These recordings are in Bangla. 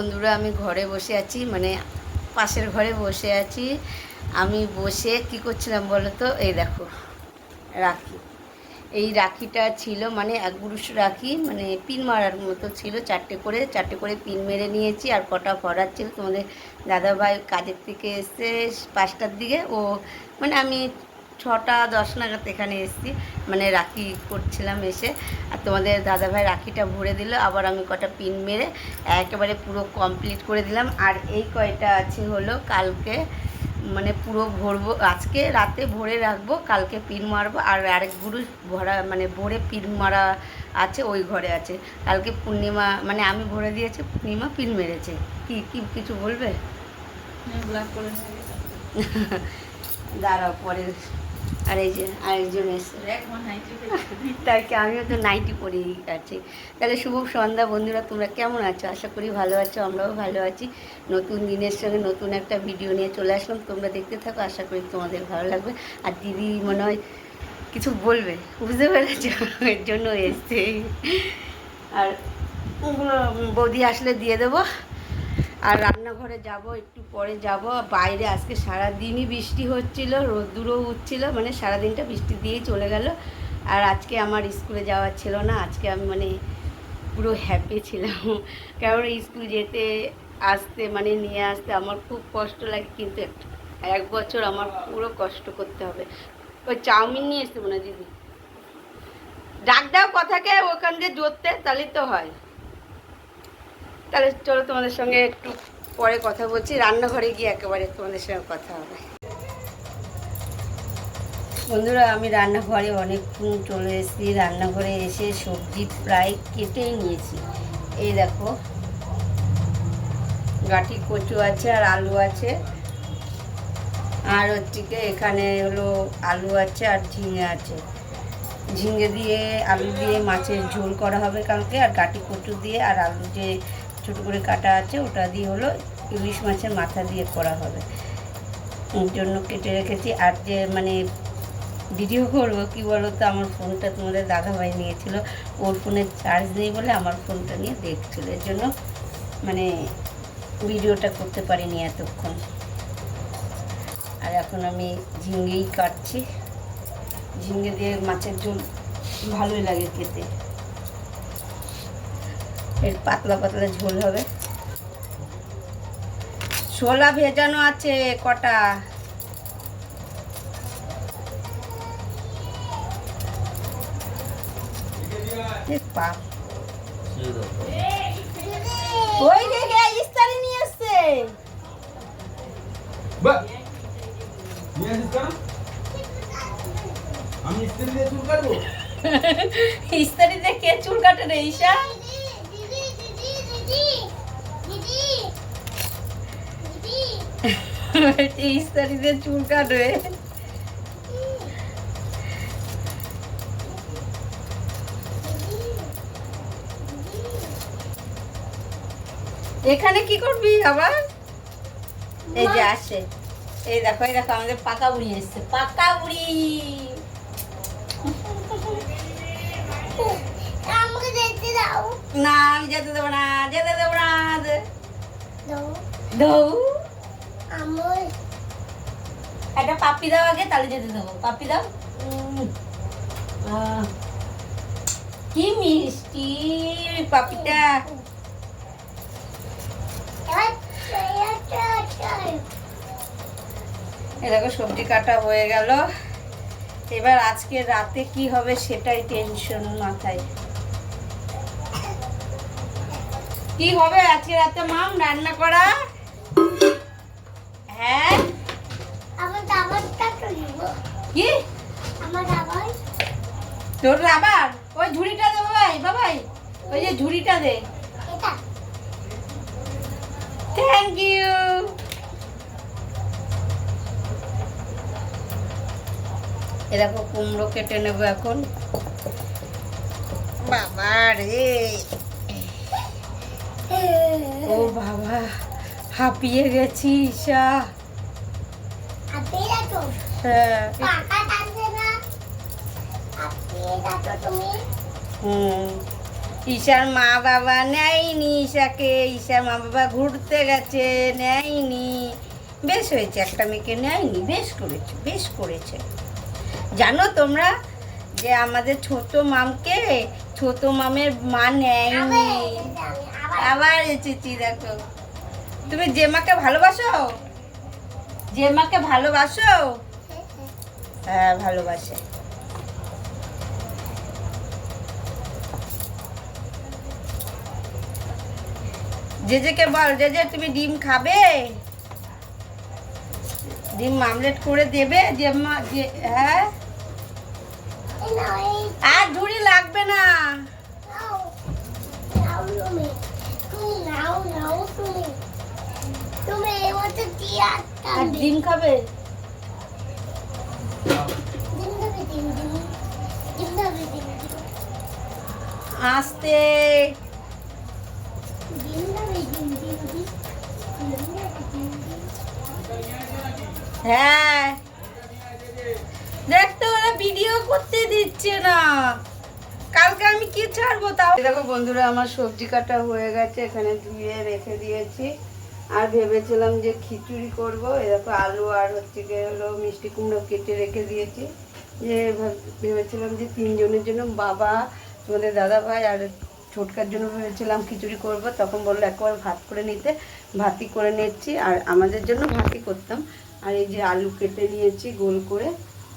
বন্ধুরা, আমি ঘরে বসে আছি মানে পাশের ঘরে বসে আছি। আমি বসে কি করছিলাম বলো তো এই দেখো, রাখি। এই রাখিটা ছিল মানে এক বুরুষ রাখি মানে পিন মারার মতো ছিল, চারটে করে চারটে করে পিন মেরে নিয়েছি, আর কটা ভরার ছিল। তোমাদের দাদাভাই কাজের থেকে এসে পাঁচটার দিকে। ও মানে আমি ছটা দশ নাগাদ এখানে এসেছি। মানে রাখি করছিলাম এসে। আর তোমাদের দাদাভাই রাখিটা ভরে দিল। আবার আমি কটা পিন মেরে একেবারে পুরো কমপ্লিট করে দিলাম। আর এই কয়টা আছে হলো কালকে মানে পুরো ভরবো আজকে রাতে ভরে রাখব কালকে পিন মারবো। আর আরেক গুরু ভরা মানে ভরে পিন মারা আছে ওই ঘরে আছে। কালকে পূর্ণিমা মানে আমি ভরে দিয়েছি পূর্ণিমা পিন মেরেছে। কি কি কিছু বলবে? দাঁড়াও পরে আর এই যে আরেকজন এসে। দেখ তাই কি আমিও তো নাইটি পরেই আছি তাহলে শুভ সন্ধ্যা বন্ধুরা তোমরা কেমন আছো? আশা করি ভালো আছো আমরাও ভালো আছি। নতুন দিনের সঙ্গে নতুন একটা ভিডিও নিয়ে চলে আসলাম। তোমরা দেখতে থাকো আশা করি তোমাদের ভালো লাগবে। আর দিদি মনে হয় কিছু বলবে বুঝতে পেরেছ? এর জন্য এসছে। আর ওগুলো বৌদি আসলে দিয়ে দেবো। আর রান্নাঘরে যাব, একটু পরে যাব। বাইরে আজকে সারা দিনই বৃষ্টি হচ্ছিল, রোদ্দুরও উঠছিল মানে সারা দিনটা বৃষ্টি দিয়েই চলে গেল। আর আজকে আমার স্কুলে যাওয়া ছিল না, আজকে আমি মানে পুরো হ্যাপি ছিলাম। কারণ স্কুল যেতে, আসতে মানে নিয়ে আসতে আমার খুব কষ্ট লাগে, কিন্তু এক- বছর আমার পুরো কষ্ট করতে হবে। ওই চাউমিন নিয়ে এসছে মনে দিদি। ডাক দাও কথাকে, ওখান দিয়ে জোরতে তাহলে তো হয়। তাহলে চলো তোমাদের সঙ্গে একটু পরে কথা বলছি। রান্নাঘরে গিয়ে একেবারে তোমাদের সঙ্গে কথা হবে। বন্ধুরা, আমি রান্নাঘরে অনেকক্ষণ চলে এসেছি। রান্নাঘরে এসে সবজি প্রায় কেটেই নিয়েছি। এই দেখো গাঠি কচু আছে আর আলু আছে। আর হচ্ছে এখানে হলো আলু আছে আর ঝিঙে আছে। ঝিঙে দিয়ে, আলু দিয়ে মাছের ঝোল করা হবে কালকে, আর গাটি কচু দিয়ে আর আলু যে ছোটো করে কাটা আছে, ওটা দিয়ে হলো ইলিশ মাছের মাথা দিয়ে করা হবে। জন্য কেটে রেখেছি। আর যে মানে ভিডিও করব, কি বলো তো আমার ফোনটা তোমাদের দাদাভাই নিয়েছিল। ওর ফোনে চার্জ নেই বলে আমার ফোনটা নিয়ে দেখছিল। এর জন্য মানে ভিডিওটা করতে পারিনি এতক্ষণ। আর এখন আমি ঝিঙ্গেই কাটছি। ঝিঙ্গে দিয়ে মাছের ঝোল ভালোই লাগে খেতে। এর পাতলা পাতলা ঝোল হবে। ছোলা ভেজানো আছে কটা? বাপ। ওই দেখে ইস্তারি নিয়ে এসছে। ইস্তারিতে কে চুল কাটে রে ঈশা? ইস্তারিতে চুল কাটবে। এখানে কি করবি আবার? এই যে আসে। এই দেখো এই দেখো আমাদের পাকা বুড়ি এসছে। পাকা বুড়ি। দাও। না আমি যেতে দেবো না যেতে দেবো না দাও। দৌ। আমার একটা পাপ্পি দাও আগে তাহলে যেতে দেবো। পাপ্পি দাও। কি মিষ্টি পাপিটা এ দেখো সবজি কাটা হয়ে গেল। এবার আজকে রাতে কি হবে সেটাই টেনশন মাথায়। কি হবে আজকে রাতে মাম রান্না করা? হ্যাঁ? কি? তোর রাবার ওই ঝুড়িটা দে বাবাই বাবাই। ওই যে ঝুড়িটা দে। থ্যাংক ইউ এরকম কুমড়ো কেটে নেব এখন। বাবা রে ও বাবা হাঁপিয়ে গেছি ঈশা। হ্যাঁ। হুম। ঈশার মা বাবা নেয়নি ঈশাকে। ঈশার মা বাবা ঘুরতে গেছে নেয়নি। বেশ হয়েছে একটা মেয়েকে নেয়নি বেশ করেছে বেশ করেছে। জানো তোমরা যে আমাদের ছোট মামকে ছোট মামের মা নেয়নি। আবার এসেছি দেখো। তুমি যে মাকে ভালোবাসো? যে মাকে ভালোবাসো? হ্যাঁ ভালোবাসে। যে যেকে বল যে যে তুমি ডিম খাবে? ডিম মামলেট করে দেবে? যে মা যে হ্যাঁ? আর ঝুড়ি লাগবে না আর ডিম খাবে। আসতে। হ্যাঁ দেখতে ওরা ভিডিও করতে দিচ্ছে না। কালকে আমি কি ছাড়বো তাও? দেখো বন্ধুরা, আমার সবজি কাটা হয়ে গেছে, এখানে ধুয়ে রেখে দিয়েছি। আর ভেবেছিলাম যে খিচুড়ি করব। এরকম আলু আর হচ্ছে গিয়ে মিষ্টি কুমড়ো কেটে রেখে দিয়েছি। যে ভেবেছিলাম যে তিনজনের জন্য বাবা, তোমাদের দাদা ভাই আর ছোটকার জন্য ভেবেছিলাম খিচুড়ি করব। তখন বলল একবার ভাত করে নিতে। ভাতি করে নিচ্ছি। আর আমাদের জন্য ভাতি করতাম। আর এই যে আলু কেটে নিয়েছি গোল করে।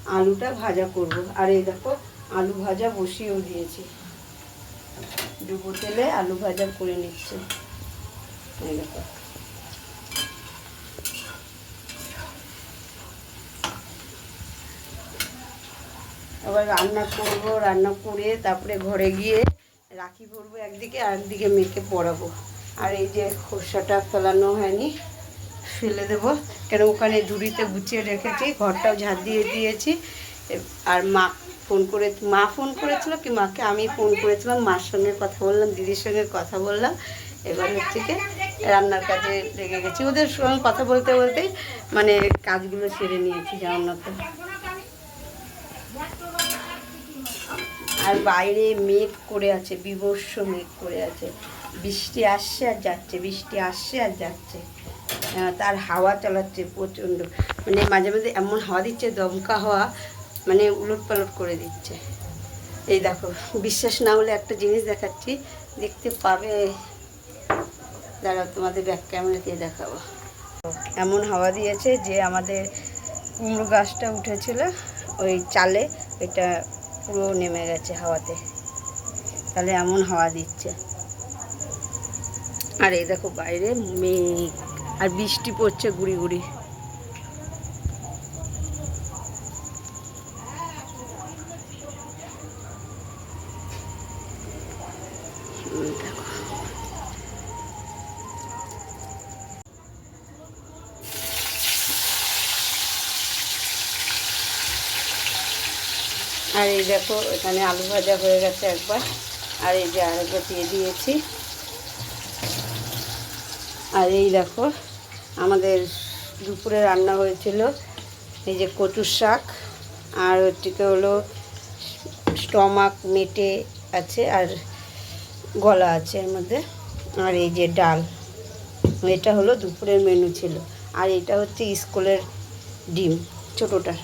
আলুটা ভাজা করব। আর এই দেখো, আলু ভাজা বসিয়েও দিয়েছি। ডুবো তেলে আলু ভাজা করে নিচ্ছে। এই দেখো। আবার রান্না করব, রান্না করে তারপরে ঘরে গিয়ে রাখি পরবো একদিকে আর একদিকে মেয়েকে পরাবো আর এই যে খোসাটা ফেলানো হয়নি ফেলে দেবো। কেন ওখানে ঝুড়িতে গুছিয়ে রেখেছি, ঘরটাও ঝাড় দিয়ে দিয়েছি। আর মা ফোন করে, মা ফোন করেছিল কি মাকে? আমি ফোন করেছিলাম, মার সঙ্গে কথা বললাম, দিদির সঙ্গে কথা বললাম। এবার হচ্ছে কি রান্নার কাজে লেগে গেছি। ওদের সঙ্গে কথা বলতে বলতেই মানে কাজগুলো সেরে নিয়েছি জানার তো আর বাইরে মেঘ করে আছে, বিবর্ষ মেঘ করে আছে। বৃষ্টি আসছে আর যাচ্ছে, বৃষ্টি আসছে আর যাচ্ছে। তার হাওয়া চালাচ্ছে প্রচণ্ড। মানে মাঝে মাঝে এমন হাওয়া দিচ্ছে, দমকা হাওয়া মানে উলট পালট করে দিচ্ছে। এই দেখো, বিশ্বাস না হলে একটা জিনিস দেখাচ্ছি, দেখতে পাবে। দাঁড়াও, তোমাদের ব্যাক ক্যামেরা দিয়ে দেখাবো। এমন হাওয়া দিয়েছে যে আমাদের কুমড়ো গাছটা উঠেছিল, ওই চালে এটা পুরো নেমে গেছে হাওয়াতে। তাহলে এমন হাওয়া দিচ্ছে। আর এই দেখো, বাইরে মেঘ। আর বৃষ্টি পড়ছে গুড়ি গুড়ি। আর এই দেখো, এখানে আলু ভাজা হয়ে গেছে একবার। আর এই যে আরেকবার দিয়ে দিয়েছি। আর এই দেখো, আমাদের দুপুরে রান্না হয়েছিল এই যে কচুর শাক আর হচ্ছে হলো স্টমাক মেটে আছে আর গলা আছে এর মধ্যে আর এই যে ডাল। এটা হলো দুপুরের মেনু ছিল। আর এটা হচ্ছে স্কুলের ডিম, ছোটোটা।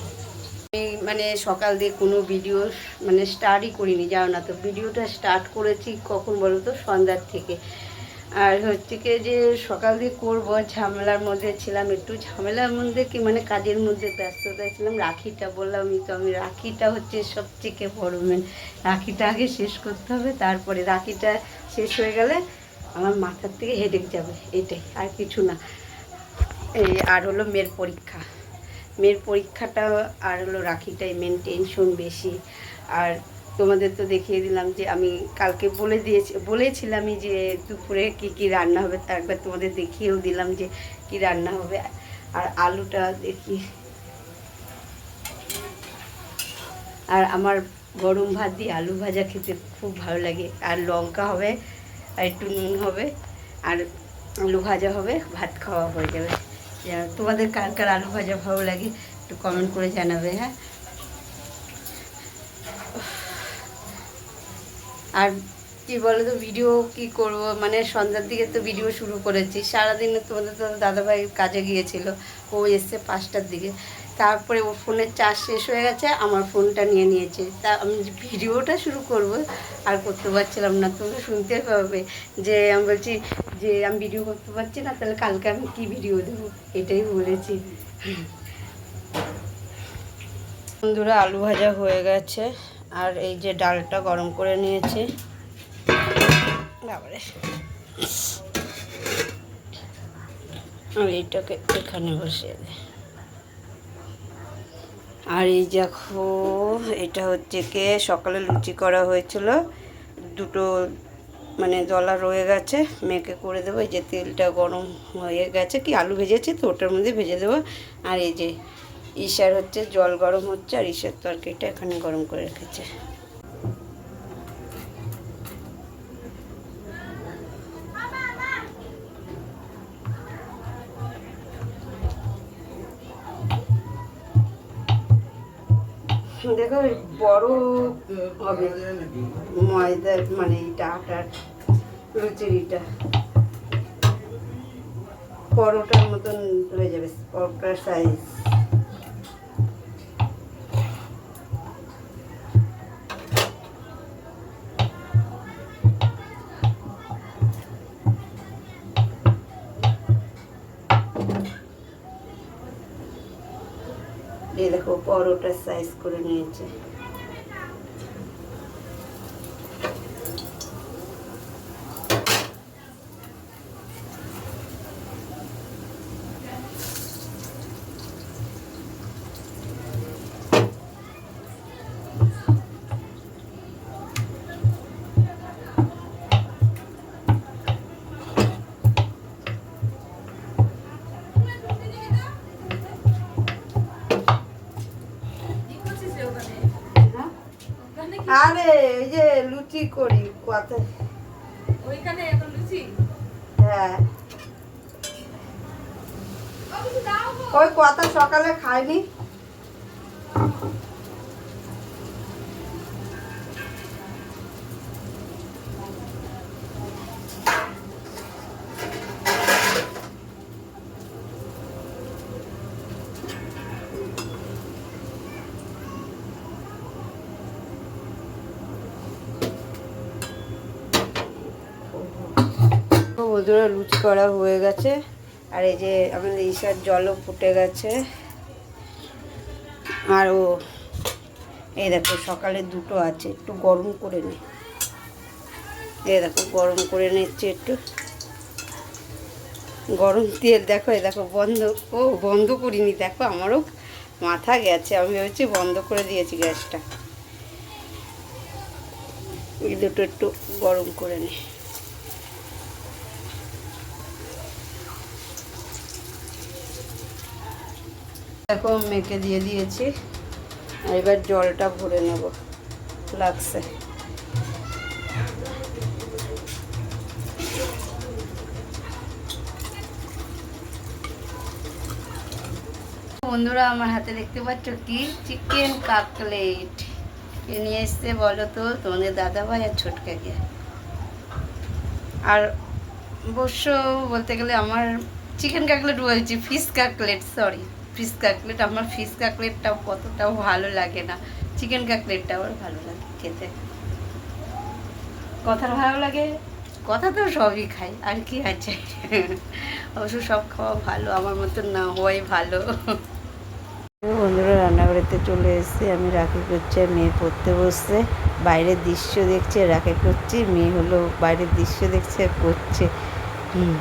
আমি মানে সকাল দিয়ে কোনো ভিডিও মানে স্টার্টই করিনি, জানো না তো? ভিডিওটা স্টার্ট করেছি কখন বলো তো? সন্ধ্যার থেকে। আর হচ্ছে কি যে সকাল দিয়ে করব, ঝামেলার মধ্যে ছিলাম, একটু ঝামেলার মধ্যে কি মানে কাজের মধ্যে ব্যস্ততায় ছিলাম। রাখিটা বললাম তো আমি রাখিটা হচ্ছে সবথেকে বড় মেন রাখিটা আগে শেষ করতে হবে, তারপরে রাখিটা শেষ হয়ে গেলে আমার মাথার থেকে হেডেক যাবে, এটাই, আর কিছু না। এই আর হলো মেয়ের পরীক্ষা। মেয়ের পরীক্ষাটা আর হলো রাখিটাই মেন টেনশন বেশি। আর তোমাদের তো দেখিয়ে দিলাম যে আমি কালকে বলে দিয়েছি, বলেছিলামই যে দুপুরে কি কি রান্না হবে, তা একবার তোমাদের দেখিয়েও দিলাম যে কি রান্না হবে। আর আলুটা দেখি। আর আমার গরম ভাত দিয়ে আলু ভাজা খেতে খুব ভালো লাগে। আর লঙ্কা হবে, আর একটু নুন হবে, আর আলু ভাজা হবে, ভাত খাওয়া হয়ে যাবে। তোমাদের কার কার আলু ভাজা ভালো লাগে, একটু কমেন্ট করে জানাবে হ্যাঁ? আর কি বলো তো ভিডিও কি করব? মানে সন্ধ্যার দিকে তো ভিডিও শুরু করেছি। সারাদিন তোমাদের তো দাদাভাই কাজে গিয়েছিল, ও এসছে পাঁচটার দিকে। তারপরে ওর ফোনের চার্জ শেষ হয়ে গেছে, আমার ফোনটা নিয়ে নিয়েছে। তা আমি ভিডিওটা শুরু করব, আর করতে পারছিলাম না। তোমরা শুনতে পাবে যে আমি বলছি যে আমি ভিডিও করতে পারছি না, তাহলে কালকে আমি কি ভিডিও দেবো? এটাই বলেছি। বন্ধুরা, আলু ভাজা হয়ে গেছে। আর এই যে ডালটা গরম করে নিয়েছি। আর এইটাকে এখানে বসিয়ে দিই। আর এই দেখো, এটা হচ্ছে কে, সকালে লুচি করা হয়েছিল। দুটো মানে দলা রয়ে গেছে, মেয়েকে করে দেবো। এই যে তেলটা গরম হয়ে গেছে। কি আলু ভেজেছি তো, ওটার মধ্যে ভেজে দেবো। আর এই যে ঈশার হচ্ছে, জল গরম হচ্ছে আর ঈশার তরকারিটা এখানে গরম করে রেখেছে। দেখো বড় হবে ময়দার মানে এইটা আটার লুচির এটা পরোটার মতন হয়ে যাবে, পরোটার সাইজ এই দেখো পরোটার সাইজ করে নিয়েছে। আরে এই যে লুচি করি কথা। ওইখানে এখন লুচি? হ্যাঁ। ওই কথা সকালে খাইনি। বন্ধুরা লুচি করা হয়ে গেছে। আর এই যে আমাদের ঈশার জলও ফুটে গেছে। আর ও, এই দেখো সকালে দুটো আছে, একটু গরম করে নে। এই দেখো গরম করে নিচ্ছে একটু। গরম তেল, দেখো, এই দেখো বন্ধ, ও বন্ধ করিনি, দেখো আমারও মাথা গেছে, আমি ভেবেছি বন্ধ করে দিয়েছি গ্যাসটা। এই দুটো একটু গরম করে নে। দেখো, মেখে দিয়ে দিয়েছি। এবার জলটা ভরে নেব, লাগছে। বন্ধুরা, আমার হাতে দেখতে পাচ্ছ কি? চিকেন কাকলেট। কে নিয়ে এসছে বলো তো? তোমাদের দাদা ভাই আর ছোটকাকে আর অবশ্য বলতে গেলে আমার চিকেন কাকলেট বলছি fish cutlet sorry fish cutlet, আমার ফিশ কাকলেটটাও কতটাও ভালো লাগে না। চিকেন কাকলেটটা আমার ভালো লাগে খেতে। কথার ভালো লাগে? কথা তো সবই খাই, আর কি আছে? অবশ্য সব খাওয়া ভালো, আমার মতন না হওয়াই ভালো। বন্ধুরা, রান্নাঘরেতে চলে এসেছি। আমি রাখি করছি মেয়ে পড়তে বসছে। বাইরের দৃশ্য দেখছে রাখি করছি মেয়ে হলো বাইরের দৃশ্য দেখছে পড়ছে হুম